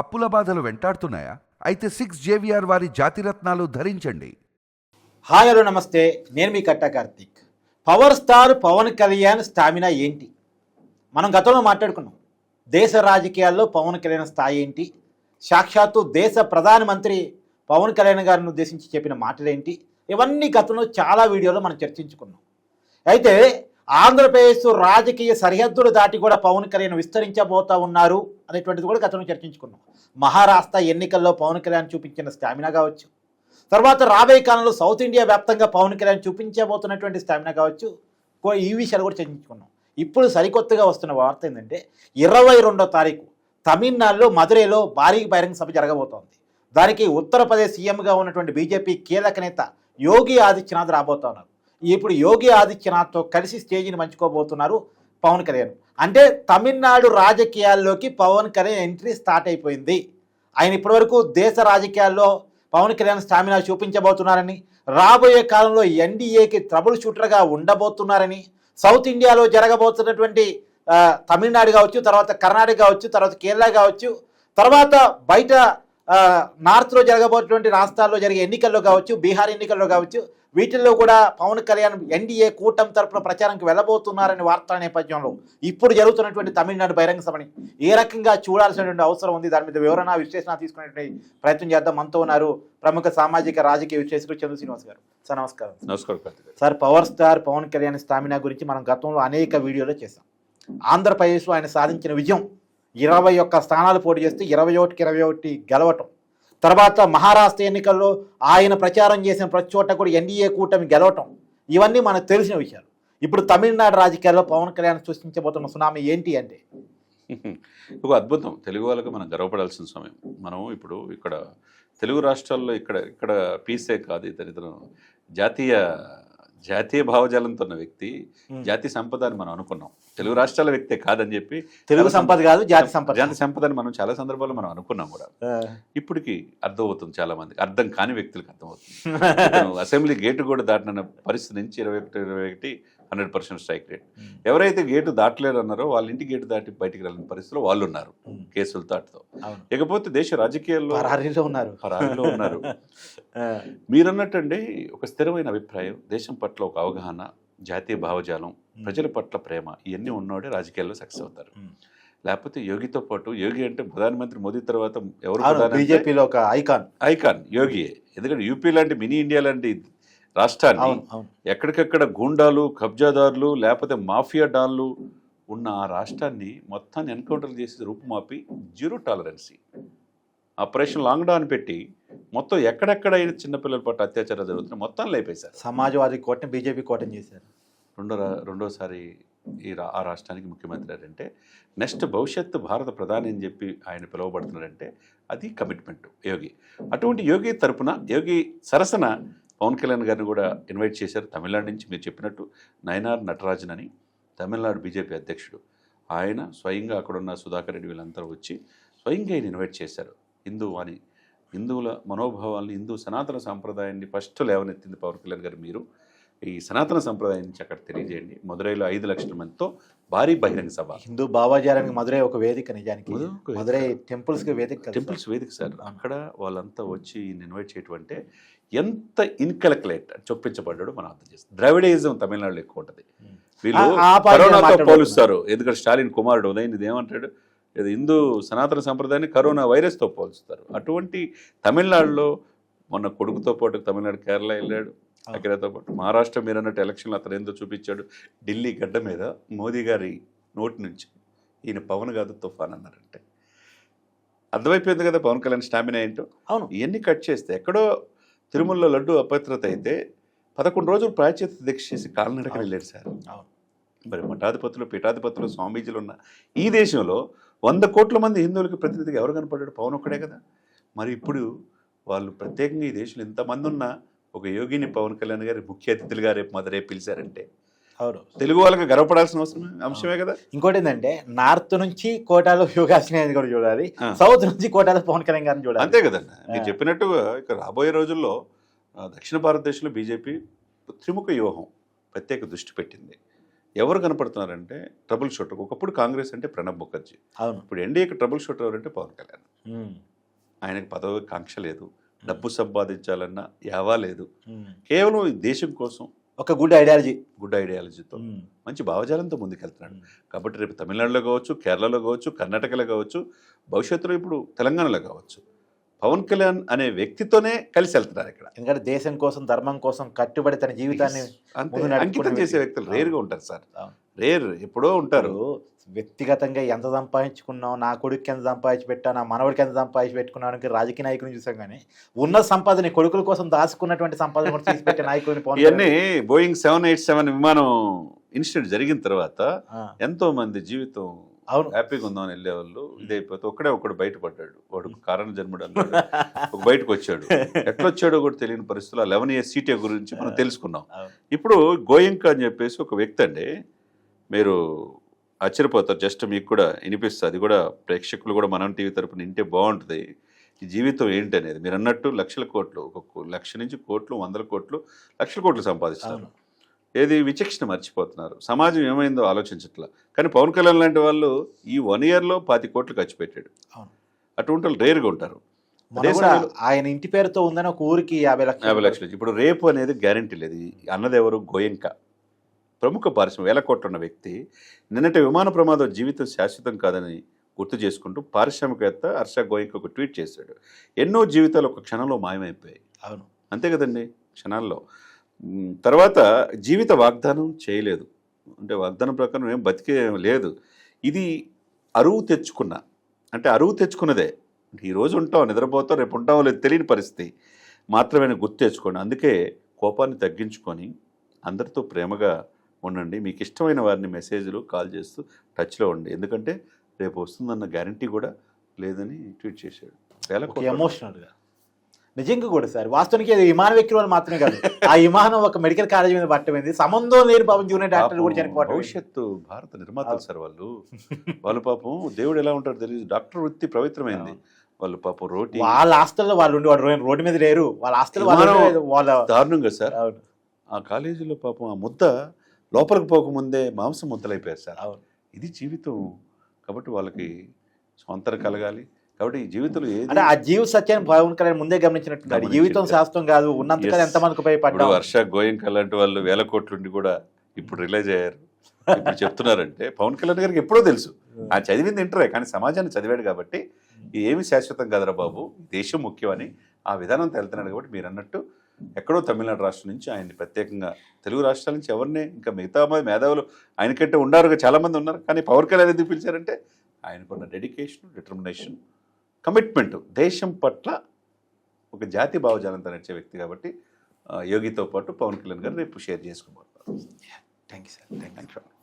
అప్పుల బాధలు వెంటాడుతున్నాయా? అయితే సిక్స్ జేవిఆర్ వారి జాతిరత్నాలు ధరించండి. హాయ్ హలో నమస్తే. నేను మీ Katta Karthik. Power star Pawan Kalyan stamina ఏంటి? మనం గతంలో మాట్లాడుకున్నాం. దేశ రాజకీయాల్లో పవన్ కళ్యాణ్ స్థాయి ఏంటి? సాక్షాత్తు దేశ ప్రధానమంత్రి పవన్ కళ్యాణ్ గారిని ఉద్దేశించి చెప్పిన మాటలేంటి? ఇవన్నీ గతంలో చాలా వీడియోలో మనం చర్చించుకున్నాం. అయితే ఆంధ్రప్రదేశ్ రాజకీయ సరిహద్దులు దాటి కూడా పవన్ కళ్యాణ్ విస్తరించబోతా ఉన్నారు అనేటువంటిది కూడా గతంలో చర్చించుకున్నాం. మహారాష్ట్ర ఎన్నికల్లో పవన్ కళ్యాణ్ చూపించిన స్టామినా కావచ్చు. తర్వాత రాబోయే కాలంలో సౌత్ ఇండియా వ్యాప్తంగా పవన్ కళ్యాణ్ చూపించబోతున్నటువంటి స్టామినా కావచ్చు. కో- ఈ విషయాలు కూడా చర్చించుకున్నాం. ఇప్పుడు సరికొత్తగా వస్తున్న వార్త ఏంటంటే ఇరవై రెండో తారీఖు తమిళనాడులో మదురైలో భారీ బహిరంగ సభ జరగబోతోంది. దానికి ఉత్తరప్రదేశ్ సీఎంగా ఉన్నటువంటి బీజేపీ కీలక నేత యోగి ఆదిత్యనాథ్ రాబోతున్నారు. ఇప్పుడు యోగి ఆదిత్యనాథ్తో కలిసి స్టేజీని పంచుకోబోతున్నారు పవన్ కళ్యాణ్. అంటే తమిళనాడు రాజకీయాల్లోకి పవన్ కళ్యాణ్ ఎంట్రీ స్టార్ట్ అయిపోయింది. ఆయన ఇప్పటివరకు దేశ రాజకీయాల్లో పవన్ కళ్యాణ్ స్టామినా చూపించబోతున్నారని రాబోయే కాలంలో ఎన్డీఏకి ట్రబుల్ షూటర్గా ఉండబోతున్నారని సౌత్ ఇండియాలో జరగబోతున్నటువంటి తమిళనాడు కావచ్చు తర్వాత కర్ణాటక కావచ్చు తర్వాత కేరళ కావచ్చు తర్వాత బయట నార్త్లో జరగబోతున్నటువంటి రాష్ట్రాల్లో జరిగే ఎన్నికల్లో కావచ్చు బీహార్ ఎన్నికల్లో కావచ్చు వీటిల్లో కూడా పవన్ కళ్యాణ్ ఎన్డీఏ కూటమి తరపున ప్రచారంకి వెళ్ళబోతున్నారని వార్తల నేపథ్యంలో ఇప్పుడు జరుగుతున్నటువంటి తమిళనాడు బహిరంగ సభని ఏ రకంగా చూడాల్సినటువంటి అవసరం ఉంది? దాని మీద వివరణ విశ్లేషణ తీసుకునేటువంటి ప్రయత్నం చేద్దాం. మనతో ఉన్నారు ప్రముఖ సామాజిక రాజకీయ విశ్లేషకులు చంద్ర శ్రీనివాస్ గారు. సార్ నమస్కారం. Sir power star Pawan Kalyan stamina గురించి మనం గతంలో అనేక వీడియోలో చేశాం. ఆంధ్రప్రదేశ్లో ఆయన సాధించిన విజయం ఇరవై ఒక్క స్థానాలు పోటీ చేస్తే ఇరవై ఒకటికి ఇరవై ఒకటి గెలవటం. తర్వాత మహారాష్ట్ర ఎన్నికల్లో ఆయన ప్రచారం చేసిన ప్రతి చోట కూడా ఎన్డీఏ కూటమి గెలవటం. ఇవన్నీ మనకు తెలిసిన విషయాలు. ఇప్పుడు తమిళనాడు రాజకీయాల్లో పవన్ కళ్యాణ్ సృష్టించబోతున్న సునామీ ఏంటి అంటే? ఒక అద్భుతం. తెలుగు వాళ్ళకి మనం గర్వపడాల్సిన సమయం. మనం ఇప్పుడు ఇక్కడ తెలుగు రాష్ట్రాల్లో ఇక్కడ ఇక్కడ పీసే కాదు ఇతర ఇతను జాతీయ జాతీయ భావజాలంతో ఉన్న వ్యక్తి జాతి సంపద అని మనం అనుకున్నాం. తెలుగు రాష్ట్రాల వ్యక్తే కాదని చెప్పి తెలుగు సంపద కాదు జాతి సంపద జాతి సంపద అని మనం చాలా సందర్భాల్లో మనం అనుకున్నాం కూడా. ఇప్పటికి అర్థమవుతుంది చాలా మందికి అర్థం కాని వ్యక్తులకు అర్థమవుతుంది. అసెంబ్లీ గేటు కూడా దాటిన పరిస్థితి నుంచి ఇరవై ఒకటి ఇరవై ఒకటి హండ్రెడ్ పర్సెంట్ స్ట్రైక్ రేట్. ఎవరైతే గేటు దాటలేరు అన్నారో వాళ్ళ ఇంటి గేటు దాటి బయటికి వెళ్ళిన పరిస్థితిలో వాళ్ళు ఉన్నారు కేసులతో అటుతో అవును. ఇకపోతే దేశ రాజకీయాల్లో ఉన్నారు. పరారీలో ఉన్నారు. మీరన్నట్టండి ఒక స్థిరమైన అభిప్రాయం దేశం పట్ల ఒక అవగాహన జాతీయ భావజాలం ప్రజల పట్ల ప్రేమ ఇవన్నీ ఉన్నవాడే రాజకీయాల్లో సక్సెస్ అవుతారు. లేకపోతే యోగితో పాటు యోగి అంటే ప్రధానమంత్రి మోదీ తర్వాత ఎవరు బీజేపీలో ఒక ఐకాన్. ఐకాన్ యోగియే. ఎందుకంటే యూపీ లాంటి మినీ ఇండియా లాంటి రాష్ట్రాన్ని ఎక్కడికక్కడ గూండాలు కబ్జాదారులు లేకపోతే మాఫియా డాన్లు ఉన్న ఆ రాష్ట్రాన్ని మొత్తాన్ని ఎన్కౌంటర్ చేసి రూపుమాపి zero tolerance. Operation long don పెట్టి మొత్తం ఎక్కడెక్కడ చిన్నపిల్లల పట్ల అత్యాచారాలు జరుగుతున్నాయి మొత్తం లేపేశారు. సమాజ్వాదీ కోటని బీజేపీ కోటని చేశారు. రెండో రెండోసారి ఈ రా ఆ రాష్ట్రానికి ముఖ్యమంత్రి అంటే నెక్స్ట్ భవిష్యత్తు భారత ప్రధాని అని చెప్పి ఆయన పిలువబడుతున్నాడంటే అది కమిట్మెంట్ యోగి. అటువంటి యోగి తరపున యోగి సరసన పవన్ కళ్యాణ్ గారిని కూడా ఇన్వైట్ చేశారు. తమిళనాడు నుంచి మీరు చెప్పినట్టు నయనార్ నటరాజన్ అని తమిళనాడు బీజేపీ అధ్యక్షుడు. ఆయన స్వయంగా అక్కడున్న సుధాకర్ రెడ్డి వీళ్ళందరూ వచ్చి స్వయంగా ఆయన ఇన్వైట్ చేశారు. హిందూ అని హిందువుల మనోభావాల్ని హిందూ సనాతన సాంప్రదాయాన్ని ఫస్ట్ లేవనెత్తింది పవన్ కళ్యాణ్ గారు మీరు. ఈ సనాతన సంప్రదాయం నుంచి అక్కడ తెలియజేయండి. మదురైలో ఐదు లక్షల మందితో భారీ బహిరంగ సభ. హిందూ భావాచారానికి మదురై ఒక వేదిక నిజానికి. మదురై టెంపుల్స్ వేదిక. టెంపుల్స్ వేదిక సార్. అక్కడ వాళ్ళంతా వచ్చి ఇన్వైట్ చేయటం అంటే ఎంత ఇన్కలక్యులేట్ చొప్పించబడ్డాడో మనం అర్థం చేస్తాం. ద్రవిడయిజం తమిళనాడులో ఎక్కువ ఉంటుంది. వీళ్ళు కరోనాతో. పోలుస్తారు. ఎందుకంటే స్టాలిన్ కుమారుడు ఉదయం ఇది ఏమంటాడు? ఇది హిందూ సనాతన సంప్రదాయాన్ని కరోనా వైరస్తో పోల్చుతారు అటువంటి తమిళనాడులో మొన్న కొడుకుతో పాటు తమిళనాడు కేరళ వెళ్ళాడు. అక్కడతో పాటు మహారాష్ట్ర మీరు అన్నట్టు ఎలక్షన్లు అతను ఏందో చూపించాడు? ఢిల్లీ గడ్డ మీద మోదీ గారి నోటి నుంచి ఈయన పవన్ కాదు తుఫాన్ అన్నారంటే. అర్థమైపోయింది కదా పవన్ కళ్యాణ్ స్టామినా ఏంటో? అవును. ఇవన్నీ కట్ చేస్తే ఎక్కడో తిరుమలలో లడ్డు అపవిత్రత అయితే పదకొండు రోజులు ప్రాయచిత దీక్ష చేసి కాలినడక. వెళ్ళాడు సార్. అవును. మరి మఠాధిపతులు పీఠాధిపతులు స్వామీజీలు ఉన్న ఈ దేశంలో వంద కోట్ల మంది హిందువులకు ప్రతినిధిగా ఎవరు కనపడ్డాడు? పవన్ ఒక్కడే కదా. మరి ఇప్పుడు వాళ్ళు ప్రత్యేకంగా ఈ దేశంలో ఇంతమంది ఉన్న ఒక యోగిని పవన్ కళ్యాణ్ గారి ముఖ్య అతిథులుగా రేపు మదరే పిలిచారంటే. అవును. తెలుగు వాళ్ళకి గర్వపడాల్సిన అవసరం అంశమే కదా? ఇంకోటి ఏంటంటే నార్త్ నుంచి కోటాలో యోగాసన కూడా చూడాలి. సౌత్ నుంచి కోటాలో పవన్ కళ్యాణ్ గారిని చూడాలి. అంతే కదండి. మీరు. చెప్పినట్టుగా ఇక రాబోయే రోజుల్లో దక్షిణ భారతదేశంలో బీజేపీ త్రిముఖ వ్యూహం ప్రత్యేక దృష్టి పెట్టింది. ఎవరు కనపడుతున్నారంటే ట్రబుల్ షూటర్. ఒకప్పుడు కాంగ్రెస్ అంటే ప్రణబ్ ముఖర్జీ. అవును. ఇప్పుడు ఎన్డీఏకి ట్రబుల్ షూటర్ ఎవరంటే పవన్ కళ్యాణ్. ఆయనకి పదవి కాంక్ష లేదు. డబ్బు సంపాదించాలన్న యావా లేదు. కేవలం ఈ దేశం కోసం ఒక గుడ్ ఐడియాలజీ గుడ్ ఐడియాలజీతో మంచి భావజాలంతో ముందుకెళ్తున్నాడు. కాబట్టి రేపు తమిళనాడులో కావచ్చు కేరళలో కావచ్చు కర్ణాటకలో కావచ్చు భవిష్యత్తులో ఇప్పుడు తెలంగాణలో కావచ్చు. పవన్ కళ్యాణ్ అనే వ్యక్తితోనే కలిసి వెళ్తున్నారు ఇక్కడ. ఎందుకంటే దేశం కోసం ధర్మం కోసం కట్టుబడి తన జీవితాన్ని అంకితం చేసే వ్యక్తి. వ్యక్తులు రేరుగా ఉంటారు సార్. రేర్ ఎప్పుడో ఉంటారు. వ్యక్తిగతంగా ఎంత సంపాదించుకున్నావు నా కొడుకుకి ఎంత సంపాదించి పెట్టా నా మనవడికి ఎంత సంపాదించి పెట్టుకున్నానికి రాజకీయ నాయకుని చూసాం కానీ ఉన్న సంపాదన కొడుకుల కోసం దాచుకున్నటువంటి సంపాదన కూడా నాయకుడిని ఇవన్నీ బోయింగ్ సెవెన్ ఎయిట్ సెవెన్ విమానం ఇన్సిడెంట్ జరిగిన తర్వాత ఎంతో మంది జీవితం అవును. హ్యాపీగా ఉందామని వెళ్ళేవాళ్ళు. ఇదైపోతే ఒక్కడే ఒకడు బయటపడ్డాడు. వాడు కారణ జన్ముడు అన్నాడు. ఒక బయటకు వచ్చాడు ఎట్లా వచ్చాడో కూడా తెలియని పరిస్థితుల్లో లెవెన్ ఇయర్స్ సీటే గురించి మనం తెలుసుకున్నాం. ఇప్పుడు గోయింక అని చెప్పేసి ఒక వ్యక్తి అండి. మీరు ఆశ్చర్యపోతారు. జస్ట్ మీకు కూడా వినిపిస్తుంది. అది కూడా ప్రేక్షకులు కూడా మనం టీవీ తరపున వింటే బాగుంటుంది. ఈ జీవితం ఏంటి అనేది? మీరు అన్నట్టు లక్షల కోట్లు ఒక లక్ష నుంచి కోట్లు వందల కోట్లు లక్షల కోట్లు సంపాదిస్తారు. ఏది విచక్షణ మర్చిపోతున్నారు? సమాజం ఏమైందో ఆలోచించట్లా. కానీ పవన్ కళ్యాణ్ లాంటి వాళ్ళు ఈ వన్ ఇయర్లో పాతి కోట్లు ఖర్చు పెట్టాడు. అటువంటి వాళ్ళు రేరుగా ఉంటారు. ఆయన ఇంటి పేరుతో ఉందని ఒక ఊరికి యాభై లక్షలు యాభై లక్షలు ఇప్పుడు రేపు అనేది గ్యారంటీ లేదు. ఈ అన్నది ఎవరు గోయంక. ప్రముఖ పారిశ్రమ వేల కోట్ల ఉన్న వ్యక్తి. నిన్నటి విమాన ప్రమాదం జీవితం శాశ్వతం కాదని గుర్తు చేసుకుంటూ పారిశ్రామికవేత్త హర్ష గోయంక ఒక ట్వీట్ చేశాడు. ఎన్నో జీవితాలు ఒక క్షణంలో మాయమైపోయాయి. అవును. అంతే కదండి? క్షణాల్లో. తర్వాత జీవిత వాగ్దానం చేయలేదు. అంటే వాగ్దానం ప్రకారం ఏం బతికే లేదు. ఇది అరువు తెచ్చుకున్న అంటే అరువు తెచ్చుకున్నదే. ఈ రోజు ఉంటాం నిద్రపోతాం రేపు ఉంటామో లేదు తెలియని పరిస్థితి. మాత్రమే గుర్తు తెచ్చుకోండి. అందుకే కోపాన్ని తగ్గించుకొని అందరితో ప్రేమగా ఉండండి. మీకు ఇష్టమైన వారిని మెసేజ్లు కాల్ చేస్తూ టచ్లో ఉండండి. ఎందుకంటే రేపు వస్తుందన్న గ్యారంటీ కూడా లేదని ట్వీట్ చేశాడు. వేల ఒక కోట్ల ఎమోషనల్గా నిజంగా కూడా సార్. వాస్తవానికి అది విమాన వ్యక్తుల వాళ్ళు మాత్రమే కాదు. ఆ విమానం ఒక మెడికల్ కాలేజ్ మీద పట్టమైంది. సంబంధం లేని పాపం జూనియర్ డాక్టర్ కూడా పాపం చనిపోవటం భవిష్యత్తు భారత నిర్మాతలు సార్ వాళ్ళు. వాళ్ళు పాపం దేవుడు ఎలా ఉంటారు తెలియదు డాక్టర్ వృత్తి పవిత్రమైంది. వాళ్ళు పాపం రోటి. వాళ్ళ ఆస్తుల్లో వాళ్ళు ఉండి రో- రోడ్డు మీద లేరు. వాళ్ళ ఆస్తులు వాళ్ళు. వాళ్ళ దారుణంగా సార్. ఆ కాలేజీలో పాపం ఆ ముద్ద లోపలికి పోకముందే మాంసం ముద్దలైపోయారు సార్. ఇది జీవితం. కాబట్టి వాళ్ళకి స్వంతరం కలగాలి. కాబట్టి ఈ జీవితంలో అంటే ఆ జీవ సత్యాన్ని పవన్ కళ్యాణ్ ముందే గమనించినట్టు. జీవితం శాస్త్రం కాదు ఉన్నంతకాలం Yes. ఎంతమందికి ఇప్పుడు ఉపయోగపడ్డాం వర్ష గోయంక లాంటి వాళ్ళు వేల కోట్లుండి కూడా ఇప్పుడు రిలైజ్ అయ్యారు. ఇప్పుడు చెప్తున్నారంటే పవన్ కళ్యాణ్ గారికి ఎప్పుడో తెలుసు. ఆ చదివింది ఇంటరే కానీ సమాజాన్ని చదివాడు కాబట్టి ఇది ఏమి శాశ్వతం కాదురా బాబు దేశం ముఖ్యమని ఆ విధానం వెళ్తున్నాడు కాబట్టి మీరు అన్నట్టు ఎక్కడో తమిళనాడు రాష్ట్రం నుంచి ఆయన్ని ప్రత్యేకంగా తెలుగు రాష్ట్రాల నుంచి ఎవరిని ఇంకా మిగతా మంది మేధావులు ఆయనకంటే ఉండారు చాలా మంది ఉన్నారు. కానీ పవన్ కళ్యాణ్ ఎందుకు పిలిచారంటే ఆయనకున్న డెడికేషన్ డిటర్మినేషన్ కమిట్మెంట్ దేశం పట్ల ఒక జాతి భావజాలంతో నడిచే వ్యక్తి కాబట్టి యోగితో పాటు పవన్ కళ్యాణ్ గారు రేపు share చేసుకోబోతున్నారు. Thank you sir thank you